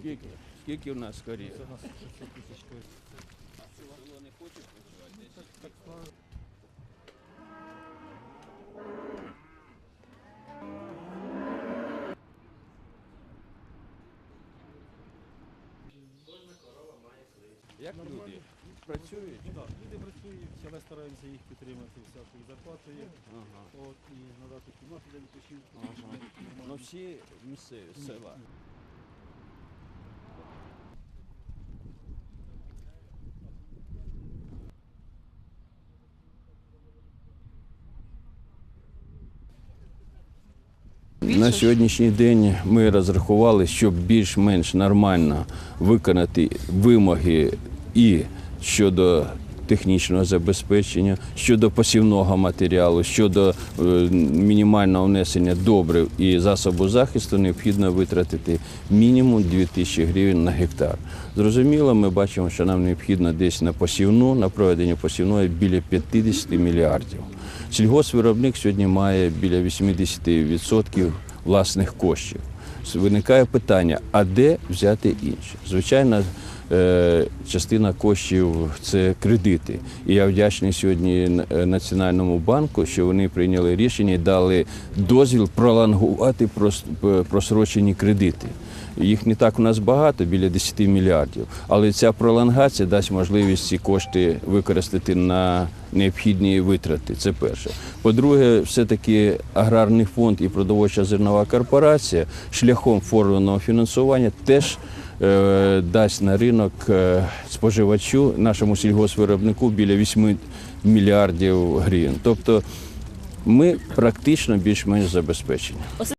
Скільки? Скільки в нас корів? Це у нас 600 тисяч корів. Як люди? Працюють? Так, люди працюють, але стараємося їх підтримати всякою зарплатою. Ага. От, і надати кімнати для відпочинку. Ага. Ну всі місцеві села. На сьогоднішній день ми розрахували, щоб більш-менш нормально виконати вимоги і щодо технічного забезпечення, щодо посівного матеріалу, щодо е, мінімального внесення добрив і засобу захисту, необхідно витратити мінімум 2 тисячі гривень на гектар. Зрозуміло, ми бачимо, що нам необхідно десь на посівну, на проведення посівної біля 50 мільярдів. Сільгоспвиробник сьогодні має біля 80% власних коштів. Виникає питання, а де взяти інше? Звичайно, частина коштів це кредити. І я вдячний сьогодні е, Національному банку, що вони прийняли рішення і дали дозвіл пролонгувати просрочені кредити. Їх не так у нас багато, біля 10 мільярдів. Але ця пролонгація дасть можливість ці кошти використати на необхідні витрати. Це перше. По-друге, все-таки аграрний фонд і продовольча зернова корпорація шляхом формульного фінансування теж е, дасть на ринок е, споживачу, нашому сільгоспвиробнику біля 8 мільярдів гривень. Тобто ми практично більш-менш забезпечені.